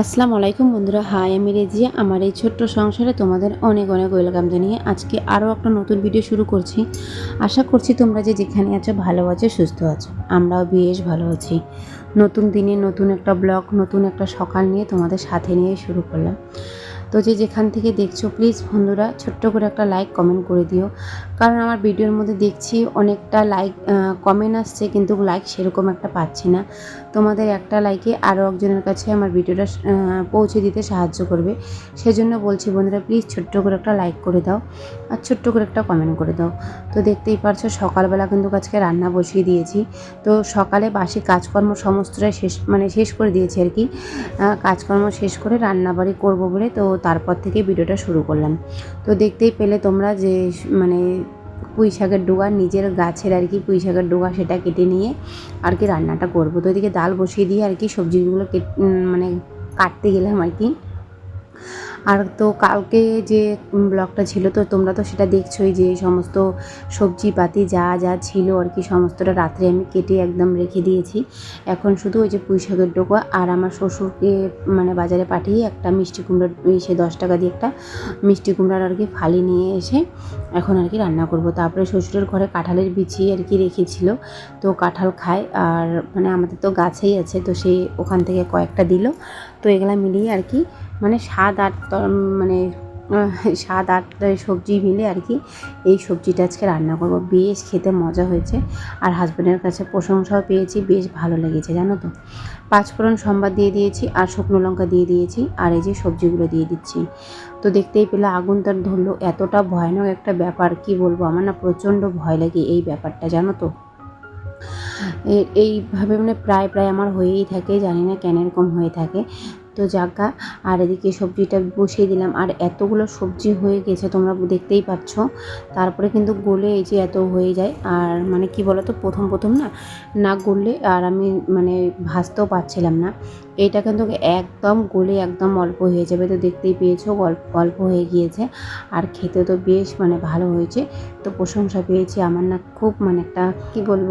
আসসালামু আলাইকুম বন্ধুরা। হাই, আমি রেজিয়া। আমার এই ছোট্ট সংসারে তোমাদের অনেক অনেক ওয়েলকাম জানিয়ে আজকে আরও একটা নতুন ভিডিও শুরু করছি। আশা করছি তোমরা যে যেখানে আছো ভালো আছো, সুস্থ আছো। আমরাও বেশ ভালো আছি। নতুন দিনে নতুন একটা ব্লগ, নতুন একটা সকাল নিয়ে তোমাদের সাথে নিয়ে শুরু করলাম। তো যে যেখান থেকে দেখছ প্লিজ বন্ধুরা, ছোট্ট করে একটা লাইক কমেন্ট করে দিও। কারণ আমার ভিডিওর মধ্যে দেখছি অনেকটা লাইক কমেন্ট আসছে, কিন্তু লাইক সেরকম একটা পাচ্ছি না। তোমাদের একটা লাইকে আরও একজনের কাছে আমার ভিডিওটা পৌঁছে দিতে সাহায্য করবে। সেজন্য বলছি বন্ধুরা প্লিজ ছোট্ট করে একটা লাইক করে দাও আর ছোট্ট করে একটা কমেন্ট করে দাও। তো দেখতেই পারছ, সকালবেলা কিন্তু আজকে রান্না বসিয়ে দিয়েছি। তো সকালে বাসি কাজকর্ম সমস্তটাই শেষ মানে শেষ করে দিয়েছি আর কি। কাজকর্ম শেষ করে রান্নাবাড়ি করব বলে তো তারপর থেকে ভিডিওটা শুরু করলাম। তো দেখতেই পেলে তোমরা যে মানে পুঁই শাকের ডোগা, নিজের গাছের আর কি পুঁই শাকের ডোগা সেটা কেটে নিয়ে আর কি রান্নাটা করব। তো এদিকে ডাল বসিয়ে দিয়ে আর কি সবজিগুলো মানে কাটতে গেলাম আর কি। আর তো কালকে যে ব্লগটা ছিল, তো তোমরা তো সেটা দেখছোই যে সমস্ত সবজিপাতি যা যা ছিল আর কি, সমস্তটা রাত্রে আমি কেটে একদম রেখে দিয়েছি। এখন শুধু ওই যে পুঁই শাকের আর আমার শ্বশুরকে মানে বাজারে পাঠিয়ে একটা মিষ্টি কুমড়োর সে দশ টাকা দিয়ে একটা মিষ্টি কুমড়ার আর কি ফালি নিয়ে এসে এখন আর কি রান্না করব। তারপরে শ্বশুরের ঘরে কাঁঠালের বিচি আর কি রেখেছিল, তো কাঁঠাল খায় আর মানে আমাদের তো গাছেই আছে, তো সে ওখান থেকে কয়েকটা দিল। তো এগুলা মিলিয়ে আর কি মানে সাত আট মানে সাত আট সবজি মিলে আর কি এই সবজিটা আজকে রান্না করব। বেশ খেতে মজা হয়েছে আর হাজব্যান্ডের কাছে প্রশংসাও পেয়েছি, বেশ ভালো লেগেছে, জানো তো। পাঁচফোড়ন সম্বাদ দিয়ে দিয়েছি আর শুকনো লঙ্কা দিয়ে দিয়েছি আর এই যে সবজিগুলো দিয়ে দিচ্ছি। তো দেখতেই পেলে আগুন তার ধরলো, এতটা ভয়ানক একটা ব্যাপার, কি বলব? আমার না প্রচণ্ড ভয় লাগে এই ব্যাপারটা, জানো তো। এইভাবে মানে প্রায় প্রায় আমার হয়েই থাকে, জানি না কেন এরকম হয়ে থাকে। তো জায়গা আর এদিকে সবজিটা বসিয়ে দিলাম। আর এতগুলো সবজি হয়ে গেছে, তোমরা দেখতেই পাচ্ছ। তারপরে কিন্তু গলে এই যে এত হয়ে যায়, আর মানে কি বলো তো প্রথম প্রথম না না গললে আর আমি মানে ভাজতেও পারছিলাম না। এটা কিন্তু একদম গলে একদম অল্প হয়ে যাবে। তো দেখতেই পেয়েছ অল্প অল্প হয়ে গিয়েছে। আর খেতে তো বেশ মানে ভালো হয়েছে। তো প্রশংসা পেয়েছি আমার না খুব মানে একটা, কি বলব,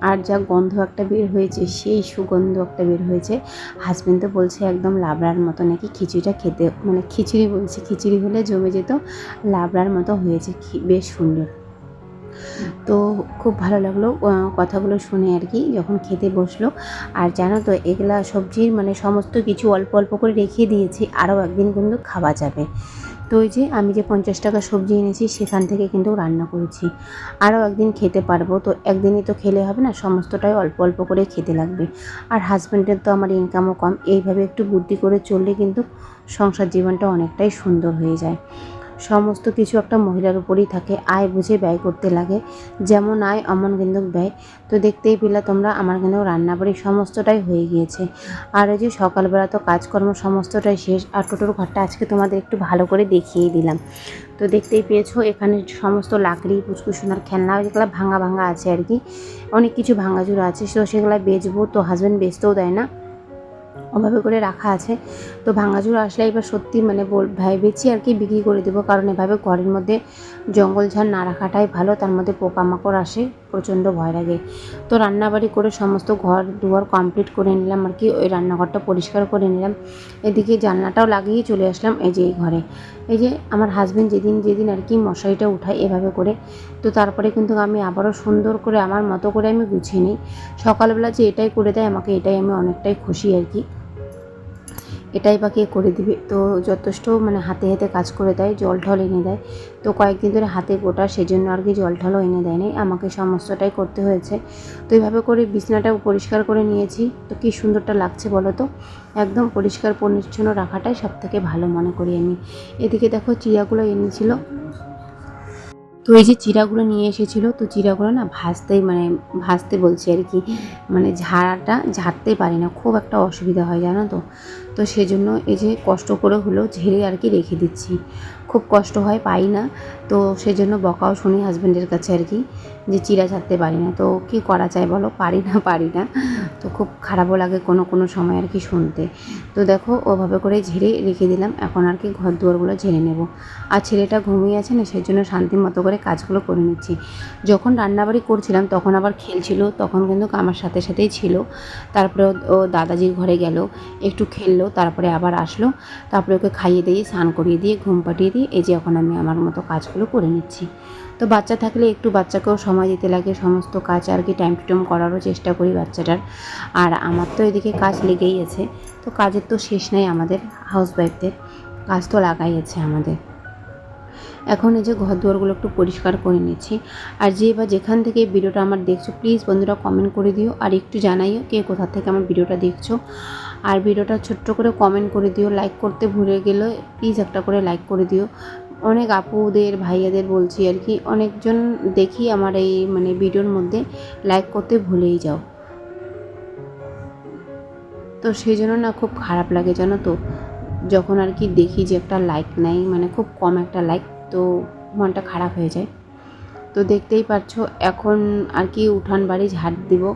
আর যা গন্ধ একটা বের হয়েছে, সেই সুগন্ধ একটা বের হয়েছে। হাজবেন্ড তো বলছে একদম লাবড়ার মতো নাকি খিচুড়িটা খেতে মানে খিচুড়ি বলছে, খিচুড়ি হলে জমে যেত, লাবড়ার মতো হয়েছে বেশ সুন্দর। তো খুব ভালো লাগল কথাগুলো শুনে আর কি, যখন খেতে বসল। আর জানো তো, এগুলা সবজির মানে সমস্ত কিছু অল্প অল্প করে রেখে দিয়েছি, আরও একদিন কিন্তু খাওয়া যাবে। তো ওই যে আমি যে পঞ্চাশ টাকা সবজি এনেছি, সেখান থেকে কিন্তু রান্না করেছি। আরও একদিন খেতে পারব, তো একদিনই তো খেলে হবে না, সমস্তটাই অল্প অল্প করে খেতে লাগবে। আর হাজব্যান্ডের তো আমার ইনকামও কম, এইভাবে একটু বুদ্ধি করে চললে কিন্তু সংসার জীবনটা অনেকটাই সুন্দর হয়ে যায়। সমস্ত কিছু একটা মহিলার উপরেই থাকে, আয় বুঝে ব্যয় করতে লাগে। যেমন আয়, অমন কিন্তু ব্যয়। তো দেখতেই পেলে তোমরা, আমার কিন্তু রান্নাবাড়ি সমস্তটাই হয়ে গিয়েছে। আর এই যে সকালবেলা তো কাজকর্ম সমস্তটাই শেষ, আর টোটোর ঘরটা আজকে তোমাদের একটু ভালো করে দেখিয়ে দিলাম। তো দেখতেই পেয়েছ, এখানে সমস্ত লাকড়ি, পুচকুসোনার খেলনা, যেগুলো ভাঙা ভাঙা আছে আর কি। অনেক কিছু ভাঙাচুরা আছে, তো সেগুলো বেচবো, তো হাজব্যান্ড বেচতেও দেয় না। ওভাবে করে রাখা আছে। তো ভাঙাচুর আসলে এবার সত্যি মানে বল, ভেবেছি আর কি বিক্রি করে দেবো। কারণ এভাবে ঘরের মধ্যে জঙ্গল ঝাড় না রাখাটাই ভালো। তার মধ্যে পোকামাকড় আসে, প্রচণ্ড ভয় লাগে। তো রান্নাবাড়ি করে সমস্ত ঘর দুয়ার কমপ্লিট করে নিলাম আর কি। ওই রান্নাঘরটা পরিষ্কার করে নিলাম। এদিকে জানলাটাও লাগিয়ে চলে আসলাম এই যে এই ঘরে। এই যে আমার হাজব্যান্ড যেদিন যেদিন আর কি মশারিটা উঠায় এভাবে করে। তো তারপরে কিন্তু আমি আবারও সুন্দর করে, আমার মতো করে আমি গুছিয়ে নিই। সকালবেলা যে এটাই করে দেয়, আমাকে এটাই আমি অনেকটাই খুশি আর কি। এটাই বা কে করে দিবে? তো যথেষ্ট মানে হাতে হাতে কাজ করে দেয়, জল ঢল এনে দেয়। তো কয়েকদিন ধরে হাতে গোটা, সেজন্য আর কি জল ঢল এনে দেয়নি। আমাকে সমস্তটাই করতে হয়েছে। তো এইভাবে করে বিছনাটাও পরিষ্কার করে নিয়েছি। তো কী সুন্দরটা লাগছে বলো তো? একদম পরিষ্কার পরিচ্ছন্ন রাখাটাই সব থেকে ভালো মনে করি আমি। এদিকে দেখো চিড়াগুলো এনেছিল। তো এই যে চিড়াগুলো নিয়ে এসেছিল, তো চিড়াগুলো না ভাজতেই মানে ভাজতে বলছি আর কি মানে ঝাড়াটা ঝাড়তেই পারি না, খুব একটা অসুবিধা হয়, জানো তো। তো সেজন্য এই যে কষ্ট করে হলেও ঝেড়ে আর কি রেখে দিচ্ছি। খুব কষ্ট হয়, পাই না। তো সেজন্য বকাও শুনি হাজব্যান্ডের কাছে আর কি, যে চিরা ছাড়তে পারি না। তো কি করা যায় বলো? পারি না পারি না। তো খুব খারাপও লাগে কোনো কোনো সময় আর কি শুনতে। তো দেখো, ওভাবে করে ঝেড়ে রেখে দিলাম। এখন আর কি ঘর দুয়ারগুলো ঝেড়ে নেব। আর ছেলেটা ঘুমিয়ে আছে না, সেই জন্য শান্তি মতো করে কাজগুলো করে নিচ্ছি। যখন রান্নাবাড়ি করছিলাম, তখন আবার খেলছিল তখন কিন্তু আমার সাথে সাথেই ছিল। তারপরে ও- দাদাজির ঘরে গেল, একটু খেললো, তারপরে আবার আসলো। তারপরে ওকে খাইয়ে দিয়ে, স্নান করিয়ে দিয়ে, ঘুম পাঠিয়ে দিয়ে এই যে এখন আমি আমার মতো কাজগুলো করে নিচ্ছি। তো বাচ্চা থাকলে একটু বাচ্চাকেও সময় দিতে লাগে, সমস্ত কাজ আর কি টাইম টু টাইম করারও চেষ্টা করি বাচ্চাটার। আর আমার তো এদিকে কাজ লেগেই আছে, তো কাজের তো শেষ নাই আমাদের হাউস ওয়াইফদের কাজ তো লাগাই আছে আমাদের। এখন এই যে ঘর দুয়ারগুলো একটু পরিষ্কার করে নিচ্ছি। আর যে বা যেখান থেকে ভিডিওটা আমার দেখছ প্লিজ বন্ধুরা কমেন্ট করে দিও। আর একটু জানাইও কে কোথা থেকে আমার ভিডিওটা দেখছ। আর ভিডিওটা ছোট্ট করে কমেন্ট করে দিও। লাইক করতে ভুলে গেলে প্লিজ একটা করে লাইক করে দিও। অনেক আপুদের, ভাইয়াদের বলছি আর কি, অনেকজন দেখি আমার এই মানে ভিডিওর মধ্যে লাইক করতে ভুলেই যাও। তো সেই জন্য না খুব খারাপ লাগে, জানো তো? যখন আর কি দেখি যে একটা লাইক নাই মানে খুব কম একটা লাইক তো মনটা খারাপ হয়ে যায়। তো দেখতেই পাচ্ছ এখন আর কি উঠান বাড়ি ঝাড় দিব।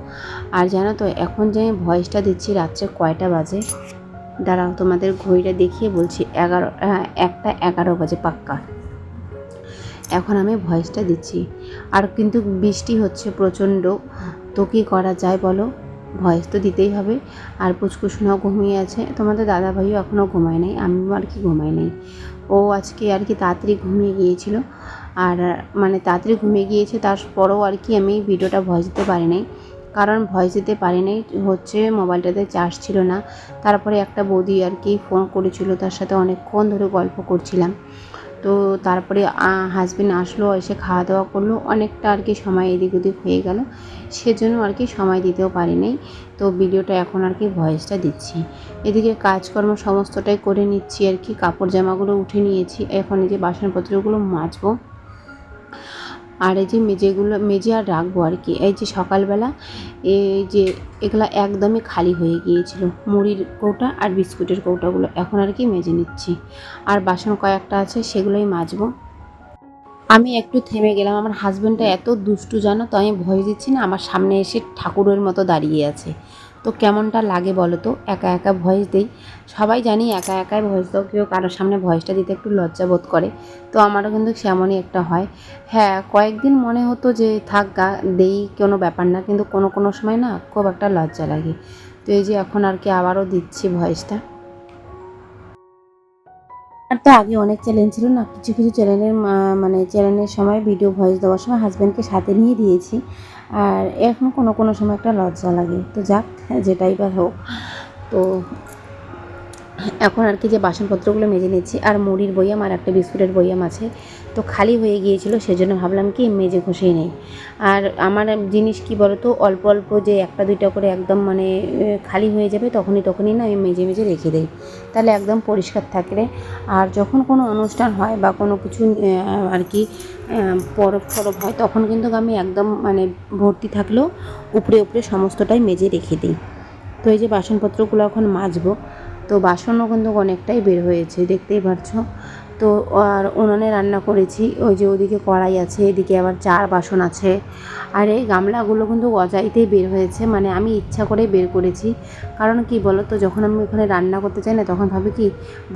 আর জানো তো এখন যে আমি ভয়েসটা দিচ্ছি রাত্রে কয়টা বাজে? দাঁড়াও তোমাদের ঘড়িটা দেখিয়ে বলছি এগারো হ্যাঁ, একটা এগারো বাজে পাক্কা। এখন আমি ভয়েসটা দিচ্ছি। আর কিন্তু বৃষ্টি হচ্ছে প্রচণ্ড তো কী করা যায় বলো? ভয়েস তো দিতেই হবে। আর পুচকুসোনাও ঘুমিয়ে আছে। তোমাদের দাদা ভাইও এখনও ঘুমায় নাই। আমিও আর কি ঘুমাই নাই। ও আজকে আর কি তাড়াতাড়ি ঘুমিয়ে গিয়েছিল। আর মানে তাড়াতাড়ি ঘুমিয়ে গিয়েছে, তারপরেও আর কি আমি ভিডিওটা ভয়েস দিতে পারি নাই। কারণ ভয়েস দিতে পারি নাই, হচ্ছে মোবাইলটাতে চার্জ ছিল না। তারপরে একটা বৌদি আর কি ফোন করেছিল, তার সাথে অনেকক্ষণ ধরে গল্প করছিলাম। তো তারপরে হাজবেন্ড আসলো, এসে খাওয়া দাওয়া করল। অনেকটা আর কি সময় এদিক ওদিক হয়ে গেল। সেজন্য আর কি সময় দিতেও পারি নাই তো ভিডিওটা এখন আর কি ভয়েসটা দিচ্ছি। এদিকে কাজকর্ম সমস্তটাই করে নিচ্ছি আর কি। কাপড় জামাগুলো উঠে নিয়েছি। এখন এই যে বাসনপত্রগুলো মাজবো। আর এই যে মেজেগুলো মেজে আর রাখব আর কি। এই যে সকালবেলা এই যে এগুলো একদমই খালি হয়ে গিয়েছিল। মুড়ির কৌটা আর বিস্কুটের কৌটাগুলো এখন আর কি মেজে নিচ্ছি। আর বাসন কয়েকটা আছে, সেগুলোই মাজবো। আমি একটু থেমে গেলাম। আমার হাজব্যান্ডটা এত দুষ্টু জানো তো, আমি ভয় দিচ্ছি না, আমার সামনে এসে ঠাকুরের মতো দাঁড়িয়ে আছে। তো কেমনটা লাগে বলো তো? একা একা ভয়েস দেই। সবাই জানি একা একাই ভয়েস দাও, কেউ কারোর সামনে ভয়েসটা দিতে একটু লজ্জা বোধ করে। তো আমারও কিন্তু সেমনই একটা হয়। হ্যাঁ কয়েকদিন মনে হতো যে থাক গা, দেই কোনো ব্যাপার না, কিন্তু কোনো কোনো সময় না খুব একটা লজ্জা লাগে। তো এই যে এখন আর কি আবারও দিচ্ছি ভয়েসটা। আর তো আগে অনেক চ্যালেঞ্জ ছিল না, কিছু কিছু চ্যানেলের মানে চ্যানেলের সময় ভিডিও ভয়েস দেওয়ার সময় হাজব্যান্ডকে সাথে নিয়ে দিয়েছি। আর এখন কোনো কোনো সময় একটা লজ্জা লাগে। তো যাক, যেটাই বা হোক। তো এখন আর কি যে বাসনপত্রগুলো মেজে নিচ্ছি, আর মুড়ির বইয়াম আর একটা বিস্কুটের বইয়াম আছে। তো খালি হয়ে গিয়েছিল, সেজন্য ভাবলাম কি মেজে ঘষেই নেই। আর আমার জিনিস কি বলতো, অল্প অল্প যে একটা দুইটা করে একদম মানে খালি হয়ে যাবে তখনই তখনই না আমি মেজে মেজে রেখে দিই। তাহলে একদম পরিষ্কার থাকলে। আর যখন কোনো অনুষ্ঠান হয় বা কোনো কিছু আর কি পরব ফরব হয়, তখন কিন্তু আমি একদম মানে ভর্তি থাকলেও উপরে উপরে সমস্তটাই মেজে রেখে দিই। তো এই যে বাসনপত্রগুলো এখন মাজবো তো বাসনও কিন্তু অনেকটাই বের হয়েছে, দেখতেই পাচ্ছ তো আর উনানে রান্না করেছি, ওই যে ওদিকে কড়াই আছে, এদিকে আবার চার বাসন আছে। আর এই গামলাগুলো কিন্তু অজাইতেই বের হয়েছে মানে আমি ইচ্ছা করেই বের করেছি। কারণ কি বলো তো যখন আমি ওখানে রান্না করতে চাই না, তখন ভাবি কি,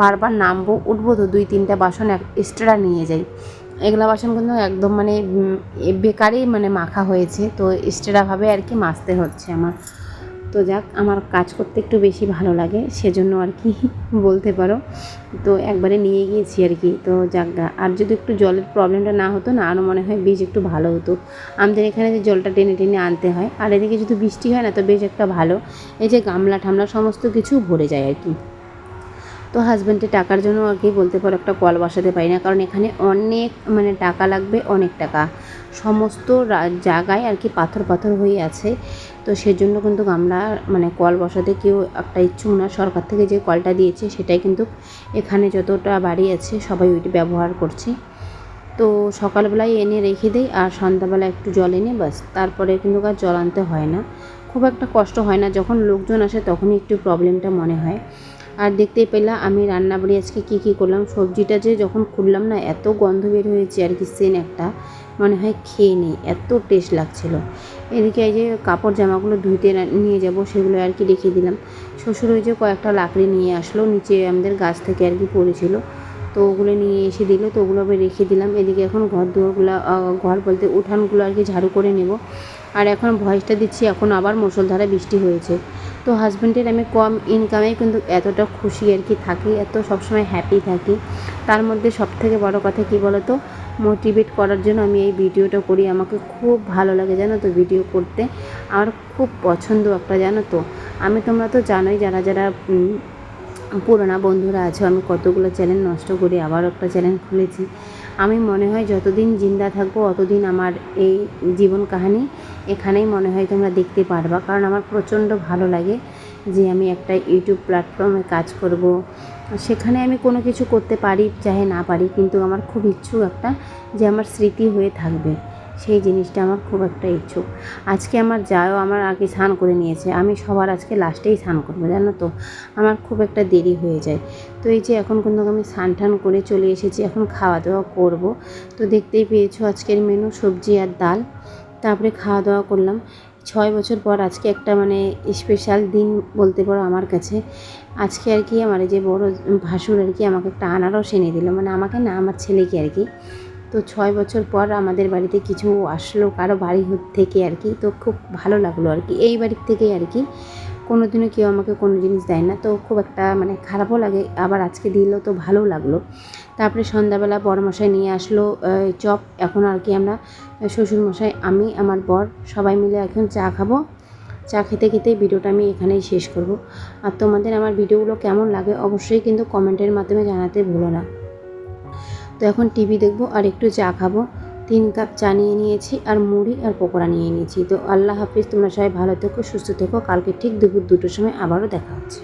বারবার নামবো, উঠবো তো দুই তিনটা বাসন এক এক্সট্রা নিয়ে যাই। এগুলা বাসন কিন্তু একদম মানে বেকারই মানে মাখা হয়েছে, তো এক্সট্রাভাবে আর কি মাজতে হচ্ছে আমার। তো যাক, আমার কাজ করতে একটু বেশি ভালো লাগে, সেজন্য আর কি বলতে পারো। তো একবারে নিয়ে গিয়েছি আর কি। তো যাক আর যদি একটু জলের প্রবলেমটা না হতো না আরও মনে হয় বেশ একটু ভালো হতো। আমাদের এখানে যে জলটা টেনে টেনে আনতে হয়, আর এদিকে যদি বৃষ্টি হয় না, তো বেশ একটা ভালো। এই যে গামলা ঠামলা সমস্ত কিছু ভরে যায় আর কি। তো হাজব্যান্ডের টাকার জন্য আর কি বলতে পারো একটা কল বসাতে পারি না, কারণ এখানে অনেক মানে টাকা লাগবে, অনেক টাকা। সমস্ত জায়গায় আর কি পাথর পাথর হয়ে আছে। তো সেজন্য কিন্তু আমরা মানে কল বসাতে কেউ একটা ইচ্ছুক না। সরকার থেকে যে কলটা দিয়েছে সেটাই কিন্তু এখানে যতটা বাড়ি আছে সবাই ওইটি ব্যবহার করছে। তো সকালবেলায় এনে রেখে দিই আর সন্ধ্যাবেলা একটু জল এনে বাস তারপরে কিন্তু আর জল আনতে হয় না। খুব একটা কষ্ট হয় না, যখন লোকজন আসে তখনই একটু প্রবলেমটা মনে হয়। আর দেখতেই পেলাম আমি রান্না বাড়ি আজকে কী কী করলাম। সবজিটা যে যখন খুললাম না, এত গন্ধ বের হয়েছে আর কি সেন একটা। মনে হয় খেয়ে নেই, এত টেস্ট লাগছিল। এদিকে এই যে কাপড় জামাগুলো ধুইতে নিয়ে যাব সেগুলো আর কি রেখে দিলাম। শ্বশুর ওই যে কয়েকটা লাকড়ি নিয়ে আসলো, নিচে আমাদের গাছ থেকে আর কি পড়েছিল। তো ওগুলো নিয়ে এসে দিল, তো ওগুলো আবার রেখে দিলাম। এদিকে এখন ঘর দুয়ারগুলো ঘর বলতে উঠানগুলো আর কি ঝাড়ু করে নেব। আর এখন ভয়েসটা দিচ্ছি, এখন আবার মুষলধারে বৃষ্টি হয়েছে। তো হাজব্যান্ডের আমি কম ইনকামে কিন্তু এতটা খুশি আর কি থাকি, এত সবসময় হ্যাপি থাকি। তার মধ্যে সব থেকে বড় কথা কী বলো তো মোটিভেট করার জন্য আমি এই ভিডিওটা করি। আমাকে খুব ভালো লাগে জানো তো ভিডিও করতে। আমার খুব পছন্দ একটা জানো তো। আমি তোমরা তো জানোই যারা যারা পুরোনো বন্ধুরা আছে, আমি কতগুলো চ্যানেল নষ্ট করি আবার একটা চ্যানেল খুলেছি। আমি মনে হয় যতদিন জিন্দা থাকব, অতদিন আমার এই জীবন কাহিনী এখানেই মনে হয় তোমরা দেখতে পারবা। কারণ আমার প্রচণ্ড ভালো লাগে যে আমি একটা ইউটিউব প্ল্যাটফর্মে কাজ করব। সেখানে আমি কোনো কিছু করতে পারি, চাহে না পারি, কিন্তু আমার খুব ইচ্ছুক একটা যে আমার স্মৃতি হয়ে থাকবে। সেই জিনিসটা আমার খুব একটা ইচ্ছুক। আজকে আমার যাও আমার আগে স্নান করে নিয়েছে। আমি সবার আজকে লাস্টেই স্নান করব, জানো তো? আমার খুব একটা দেরি হয়ে যায়। তো এই যে এখন কিন্তু আমি স্নান টান করে চলে এসেছি, এখন খাওয়া দাওয়া করব। তো দেখতেই পেয়েছ আজকের মেনু সবজি আর ডাল। তারপরে খাওয়া দাওয়া করলাম। ছয় বছর পর আজকে একটা মানে স্পেশাল দিন বলতে পারো আমার কাছে। আজকে আর কি আমার এই যে বড় ভাসুর আর কি আমাকে একটা আনারস এনে দিল। মানে আমাকে না, আমার ছেলেকে আর কি। তো ছয় বছর পর আমাদের বাড়িতে কিছু আসলো কারও বাড়ি থেকে আর কি। তো খুব ভালো লাগল আর কি। এই বাড়ির থেকেই আর কি। দিনও কেউ আমাকে কোনো জিনিস দেয় না। তো খুব একটা মানে খারাপও লাগে। আবার আজকে দিল তো ভালো লাগল। তারপরে সন্ধ্যাবেলা বড়মশাই নিয়ে আসলো চপ। এখন আর কি আমরা শ্বশুরমশাই, আমি, আমার বর সবাই মিলে এখন চা খাব। চা খেতে খেতেই ভিডিওটা আমি এখানেই শেষ করব। আর তোমাদের আমার ভিডিওগুলো কেমন লাগে অবশ্যই কিন্তু কমেন্টের মাধ্যমে জানাতে ভুলো না। তো এখন টিভি দেখব আর একটু চা খাব। তিন কাপ চা নিয়ে নিয়েছি আর মুড়ি আর পকোড়া নিয়ে নিয়েছি। তো আল্লাহ হাফিজ, তোমরা সবাই ভালো থেকো, সুস্থ থেকো। কালকে ঠিক দুপুর দুটোর সময় আবারও দেখা হচ্ছে।